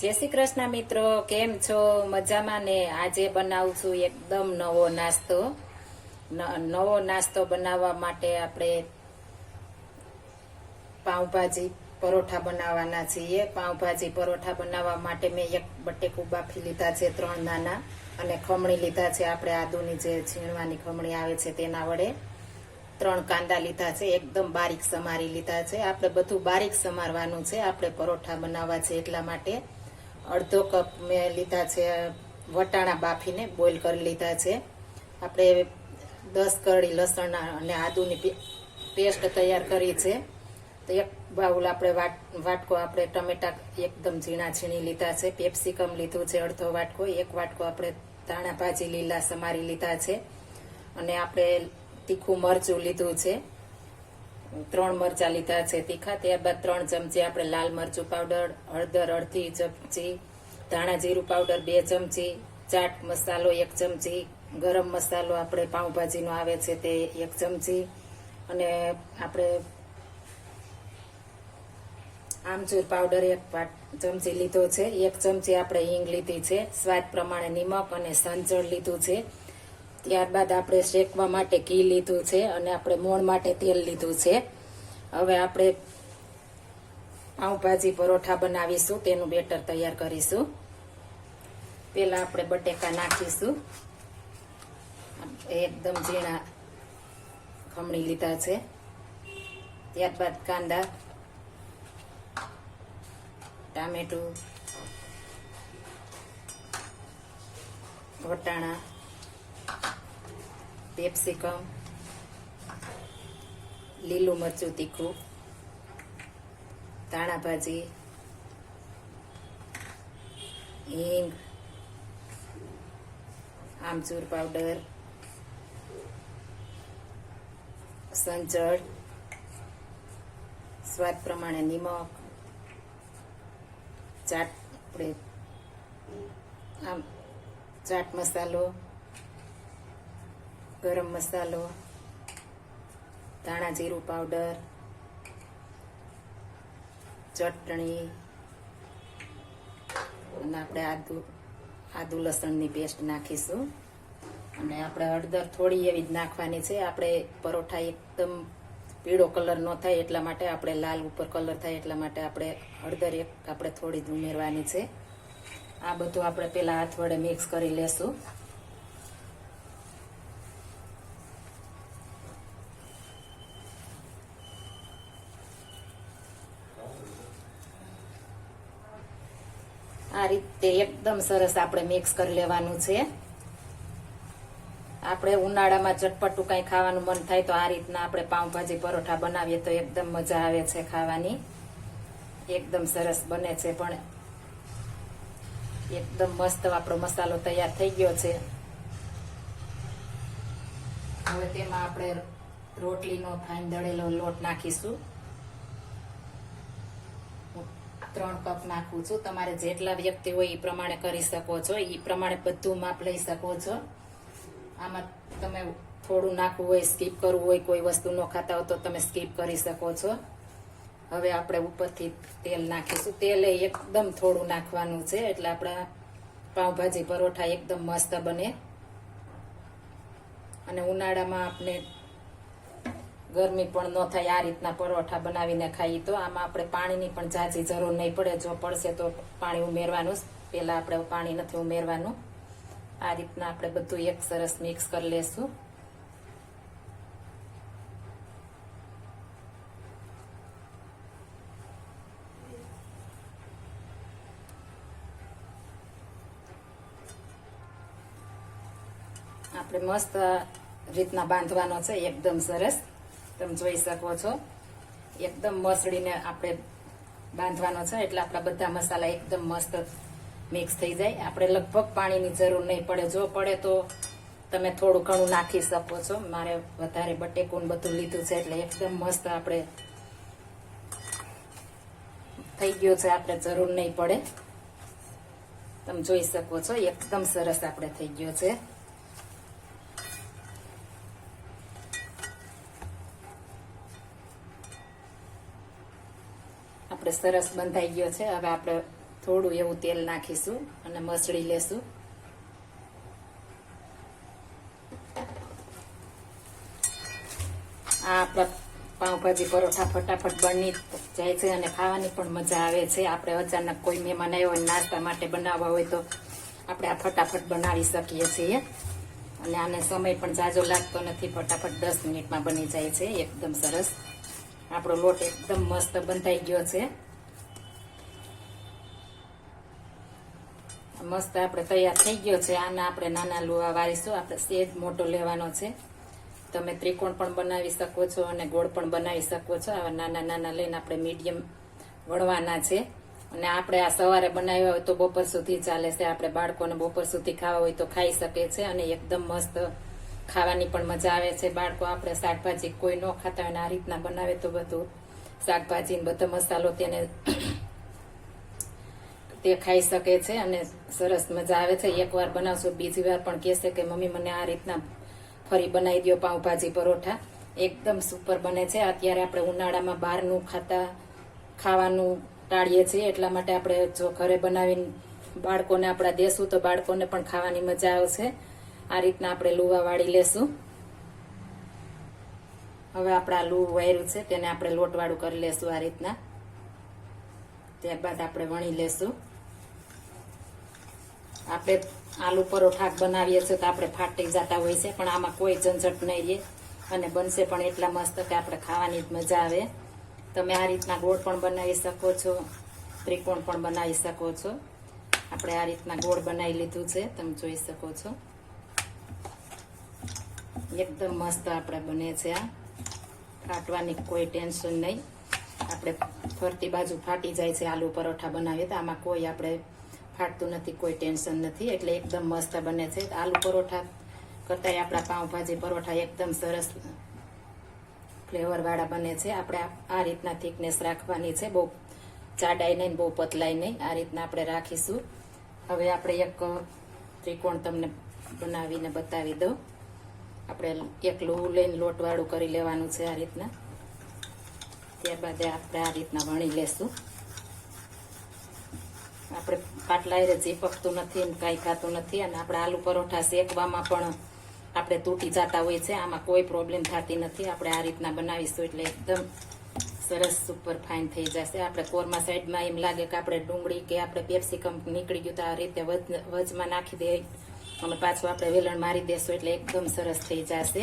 જય શ્રી કૃષ્ણ મિત્રો, કેમ છો? મજામાં ને? આજે બનાવું છું એકદમ નવો નાસ્તો. નવો નાસ્તો બનાવવા માટે આપણે પાઉંભાજી પરોઠા બનાવવાના છીએ. પાઉંભાજી પરોઠા બનાવવા માટે મેં એક બટેકું બાફી લીધા છે ત્રણ નાના અને ખમણી લીધા છે. આપણે આદુની જે છીણવાની ખમણી આવે છે તેના વડે ત્રણ કાંદા લીધા છે. એકદમ બારીક સમારી લીધા છે. આપણે બધું બારીક સમારવાનું છે. આપણે પરોઠા બનાવવા છે એટલા માટે અડધો કપ મેં લીધા છે, વટાણા બાફીને બોઇલ કરી લીધા છે. આપણે દસ કરડી લસણ અને આદુની પેસ્ટ તૈયાર કરી છે. તો એક બાઉલ આપણે વાટ, વાટકો આપણે ટમેટા એકદમ ઝીણા ઝીણી લીધા છે. પેપ્સિકમ લીધું છે, અડધો વાટકો. એક વાટકો આપણે ધાણા ભાજી લીલા સમારી લીધા છે. અને આપણે તીખું મરચું લીધું છે. ત્રણ મરચા લીધા છે, તીખા ત્યારબાદ ત્રણ ચમચી આપણે લાલ મરચું પાવડર હળદર, અડધી ચમચી, ધાણા જીરું પાવડર બે ચમચી, ચાટ મસાલો એક ચમચી, ગરમ મસાલો આપણે પાઉંભાજીનો આવે છે તે એક ચમચી, અને આપણે આમચૂર પાવડર એક ચમચી લીધો છે, એક ચમચી આપણે હિંગ લીધી છે, સ્વાદ પ્રમાણે નિમક અને સંચળ લીધું છે. ત્યારબાદ આપણે શેકવા માટે ઘી લીધું છે અને આપણે મોણ માટે તેલ લીધું છે. હવે આપણે પાઉંભાજી પરોઠા બનાવીશું, તેનું બેટર તૈયાર કરીશું. પેલા આપણે બટેકા નાખીશું. એકદમ ઝીણા ખમણી લીધા છે. ત્યારબાદ કાંદા, ટામેટું, વટાણા પેપ્સિકમ લીલું મરચું તીખું, ધાણા ભાજી, હિંગ, આમચૂર પાવડર, સંચળ, સ્વાદ પ્રમાણે નિમક, ચાટ, આપણે આમ ચાટ મસાલો ગરમ મસાલો, ધાણા જીરું પાવડર, ચટણી અને આપણે આદુ આદુ લસણની પેસ્ટ નાખીશું. અને આપણે હળદર થોડી એવી જ નાખવાની છે. આપણે પરોઠા એકદમ પીળો કલર ન થાય એટલા માટે આપણે લાલ ઉપર કલર થાય એટલા માટે આપણે હળદર એક આપણે થોડી જ ઉમેરવાની છે. આ બધું આપણે પેલા હાથ વડે મિક્સ કરી લેશું. આ રીતે એકદમ સરસ આપણે મિક્સ કરી લેવાનું છે. આપણે ઉનાળામાં ચટપટું કંઈ ખાવાનું મન થાય તો આ રીતના આપણે પાઉંભાજી પરોઠા બનાવીએ તો એકદમ મજા આવે છે ખાવાની. એકદમ સરસ બને છે પણ એકદમ મસ્ત આપણો મસાલો તૈયાર થઈ ગયો છે. હવે તેમાં આપણે રોટલીનો ફાઈન દળેલો લોટ નાખીશું. ત્રણ કપ નાખું છું. તમારે જેટલા વ્યક્તિ હોય એ પ્રમાણે કરી શકો છો. એ પ્રમાણે બધું માપ લઈ શકો છો. આમાં તમે થોડું નાખવું હોય સ્કીપ કરવું હોય, કોઈ વસ્તુ ન ખાતા હોય તો તમે સ્કીપ કરી શકો છો. હવે આપણે ઉપરથી તેલ નાખીશું. તેલ એકદમ થોડું નાખવાનું છે. એટલે આપણા પાઉંભાજી પરોઠા એકદમ મસ્ત બને. અને ઉનાળામાં આપણે ગરમી પણ ન થાય, આ રીતના પરોઠા બનાવીને ખાઈએ તો આમાં આપણે પાણીની પણ ઝાઝી જરૂર નહીં પડે. જો પડશે તો પાણી ઉમેરવાનું પહેલાં આપણે પાણી નથી ઉમેરવાનું. આ રીતના આપણે બધું એક સરસ મિક્સ કરી લેશું. આપણે મસ્ત રીતના બાંધવાનો છે, એકદમ સરસ. તમે જોઈ શકો છો. એકદમ મસળીને આપણે બાંધવાનો છે, એટલે આપણા બધા મસાલા એકદમ મસ્ત મિક્સ થઈ જાય. આપણે લગભગ પાણીની જરૂર નહીં પડે. જો પડે તો તમે થોડું ઘણું નાખી શકો છો. મારે વધારે બટેકું બધું લીધું છે, એટલે એકદમ મસ્ત આપણે થઈ ગયો છે. આપણે જરૂર નહીં પડે. તમે જોઈ શકો છો, એકદમ સરસ આપણે થઈ ગયો છે. આપણે સરસ બંધાઈ ગયો છે. હવે આપણે થોડું એવું તેલ નાખીશું અને મસળી લેશું. આ આપણા પાઉંભાજી પરોઠા ફટાફટ બની જાય છે અને ખાવાની પણ મજા આવે છે. આપણે અચાનક કોઈ મહેમાન આવ્યો હોય નાસ્તા માટે બનાવવા હોય તો આપણે આ ફટાફટ બનાવી શકીએ છીએ. અને આને સમય પણ જાજો લાગતો નથી. ફટાફટ દસ મિનિટમાં બની જાય છે. એકદમ સરસ. આપણો લોટ એકદમ મસ્ત બંધાઈ ગયો છે. મસ્ત આપણે તૈયાર થઈ ગયો છે. આના આપણે નાના લુવા વારીશું. આપણે સેજ મોટો લેવાનો છે. તમે ત્રિકોણ પણ બનાવી શકો છો અને ગોળ પણ બનાવી શકો છો. આવા નાના નાના લઈને આપણે મીડિયમ વણવાના છે. અને આપણે આ સવારે બનાવ્યા હોય તો બપોર સુધી ચાલે છે. આપણે બાળકોને બપોર સુધી ખાવા હોય તો ખાઈ શકે છે અને એકદમ મસ્ત ખાવાની પણ મજા આવે છે. બાળકો, આપણે શાકભાજી કોઈ ન ખાતા હોય ને આ રીતના બનાવે તો બધું શાકભાજી બધો મસાલો તેને તે ખાઈ શકે છે અને સરસ મજા આવે છે. એકવાર બનાવશો, બીજી વાર પણ કહેશે કે, મમ્મી, મને આ રીતના ફરી બનાવી દો પાઉંભાજી પરોઠા. એકદમ સુપર બને છે. અત્યારે આપણે ઉનાળામાં બહારનું ખાતા, ખાવાનું ટાળીએ છીએ. એટલા માટે આપણે જો ઘરે બનાવીને બાળકોને, આપણા દેશું તો બાળકોને પણ ખાવાની મજા આવશે. આ રીતના આપણે લુવા વાળી લેશું. હવે આપણે લૂ વાયરું છે તેને આપણે લોટવાળું કરી લેશું આ રીતના. ત્યારબાદ આપણે વણી લેશું. આપણે આલુ પરોઠા બનાવીએ છીએ તો આપણે ફાટી જતા હોય છે, પણ આમાં કોઈ ઝંઝટ નહીં રહે અને બનશે પણ એટલા મસ્ત કે આપણે ખાવાની જ મજા આવે. તમે આ રીતના ગોળ પણ બનાવી શકો છો, ત્રિકોણ પણ બનાવી શકો છો. આપણે આ રીતના ગોળ બનાવી લીધું છે, તમે જોઈ શકો છો. એકદમ મસ્ત આપણે બને છે આ. ફાટવાની કોઈ ટેન્શન નહીં. આપણે ફરતી બાજુ ફાટી જાય છે, આલુ પરોઠા બનાવીએ તો આમાં કોઈ આપણે ફાટતું નથી, કોઈ ટેન્શન નથી. એટલે એકદમ મસ્ત બને છે. આલુ પરોઠા કરતાંય આપણા પાઉંભાજી પરોઠા એકદમ સરસ ફ્લેવરવાળા બને છે. આપણે આ- રીતના થિકનેસ રાખવાની છે. બહુ જાડાઈ નહીં બહુ પતલાઈ નહીં. આ રીતના આપણે રાખીશું. હવે આપણે એક ત્રિકોણ તમને બનાવીને બતાવી દઉં. આપણે એક લોહું લઈને લોટવાળું કરી લેવાનું છે આ રીતના. ત્યારબાદ આપણે આ રીતના વણી લેશું. આપણે પાટલા એ ચીપકતું નથી ને કાંઈ ખાતું નથી અને આપણે આલુ પરોઠા શેકવામાં પણ આપણે તૂટી જતા હોય છે, આમાં કોઈ પ્રોબ્લેમ થતી નથી. આપણે આ રીતના બનાવીશું એટલે એકદમ સરસ સુપર ફાઇન થઈ જશે. આપણે કોરમાં સાઈડમાં એમ લાગે કે આપણે ડુંગળી કે આપણે પેપ્સિકમ નીકળી ગયું તો આ રીતે વજમાં નાખી દે અને પાછું આપણે વેલણ મારી દેશું એટલે એકદમ સરસ થઈ જશે.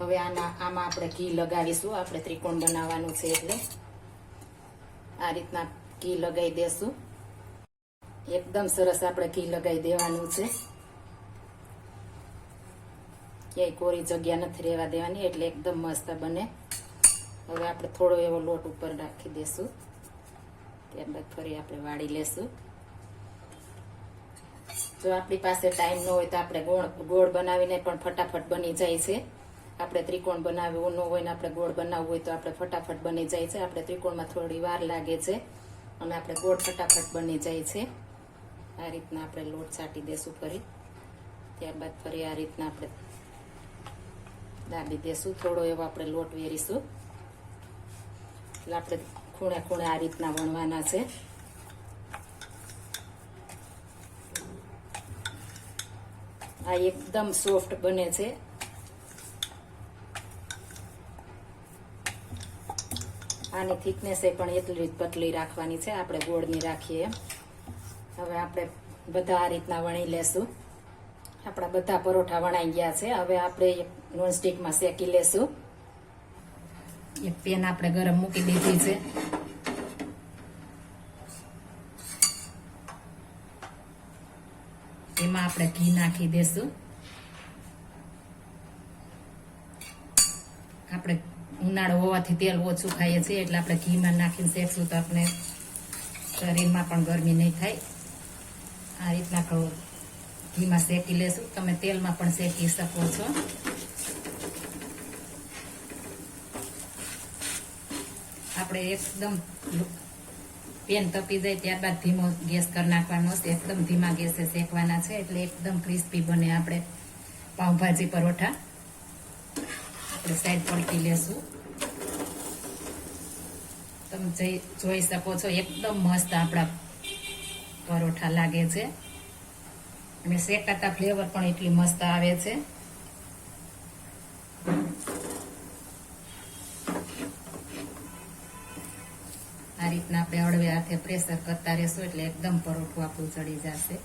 હવે આના, આમાં આપણે ઘી લગાવીશું. આપણે ત્રિકોણ બનાવવાનું છે એટલે આ રીતના ઘી લગાવી દેશું. એકદમ સરસ આપણે ઘી લગાવી દેવાનું છે. ક્યાંય કોરી જગ્યા નથી રહેવા દેવાની, એટલે એકદમ મસ્ત બને. હવે આપણે થોડો એવો લોટ ઉપર રાખી દેશું. ત્યારબાદ ફરી આપણે વાળી લેશું. જો આપણી પાસે ટાઈમ ન હોય તો આપણે ગોળ ગોળ બનાવીને પણ ફટાફટ બની જાય છે. આપણે ત્રિકોણ બનાવવું ન હોય ને આપણે ગોળ બનાવવું હોય તો આપણે ફટાફટ બની જાય છે. આપણે ત્રિકોણમાં થોડી વાર લાગે છે અને આપણે ગોળ ફટાફટ બની જાય છે. આ રીતના આપણે લોટ છાંટી દેશું ફરી. ત્યારબાદ ફરી આ રીતના આપણે દાબી દેશું. થોડો એવો આપણે લોટ વેરીશું. એટલે આપણે ખૂણે ખૂણે આ રીતના વણવાના છે. આ એકદમ સોફ્ટ બને છે. આની થિકનેસ એ પણ એટલી જ પતલી રાખવાની છે. આપણે ગોળની રાખીએ. હવે આપણે બધા આ રીતના વણી લેશું. આપણા બધા પરોઠા વણાઈ ગયા છે. હવે આપણે નોનસ્ટિકમાં શેકી લેશું. એક પેન આપણે ગરમ મૂકી દીધી છે. એમાં આપણે ઘી નાખી દેશું. આપણે ઉનાળો હોવાથી તેલ ઓછું ખાઈએ છીએ, એટલે આપણે ઘીમાં નાખીને શેકશું તો આપણે શરીરમાં પણ ગરમી નહીં થાય. આ રીતના ઘીમાં શેકી લેશું. તમે તેલમાં પણ શેકી શકો છો. આપણે એકદમ પેન તપી જાય ત્યારબાદ ધીમો ગેસ કરી નાખવાનો છે. એકદમ ધીમા ગેસે શેકવાના છે એટલે એકદમ ક્રિસ્પી બને આપણે પાઉંભાજી પરોઠા. આપણે સાઈડ પલટી લેશું. તમે જઈ- શકો છો, એકદમ મસ્ત આપણા પરોઠા લાગે છે. અને શેકાતા ફ્લેવર પણ એટલી મસ્ત આવે છે. રીતના આપણે હળવે હાથે પ્રેશર કરતા રહેશું એટલે એકદમ પરોઠું આપણું ચડી જશે.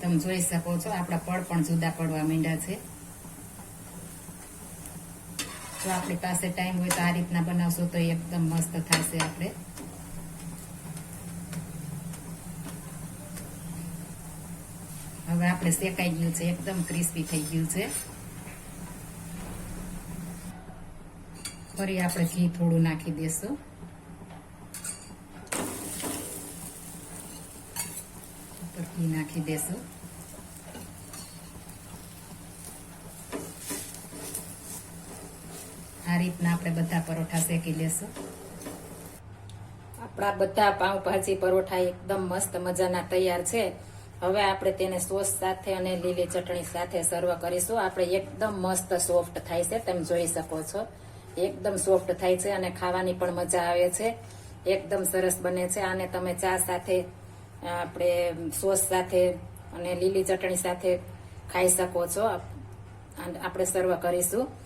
તમે જોઈ શકો છો, આપણા પડ પણ જુદા પડવા માંડ્યા છે. જો આપણી પાસે ટાઈમ હોય તો આ રીતના બનાવશો તો એકદમ મસ્ત થશે આપણે. હવે આપણે શેકાઈ ગયું છે, એકદમ ક્રિસ્પી થઈ ગયું છે. ફરી આપણે ઘી થોડું નાખી દેશું. ઉપર ઘી નાખી દેશું. આ રીતના આપણે બધા પરોઠા શેકી લેશું. આપણા બધા પાઉંભાજી પરોઠા એકદમ મસ્ત મજાના તૈયાર છે. હવે આપણે તેને સોસ સાથે અને લીલી ચટણી સાથે સર્વ કરીશું. આપણે એકદમ મસ્ત સોફ્ટ થાય છે, તમે જોઈ શકો છો. એકદમ સોફ્ટ થાય છે અને ખાવાની પણ મજા આવે છે. એકદમ સરસ બને છે. આને તમે ચા સાથે આપણે સોસ સાથે અને લીલી ચટણી સાથે ખાઈ શકો છો. આપણે સર્વ કરીશું.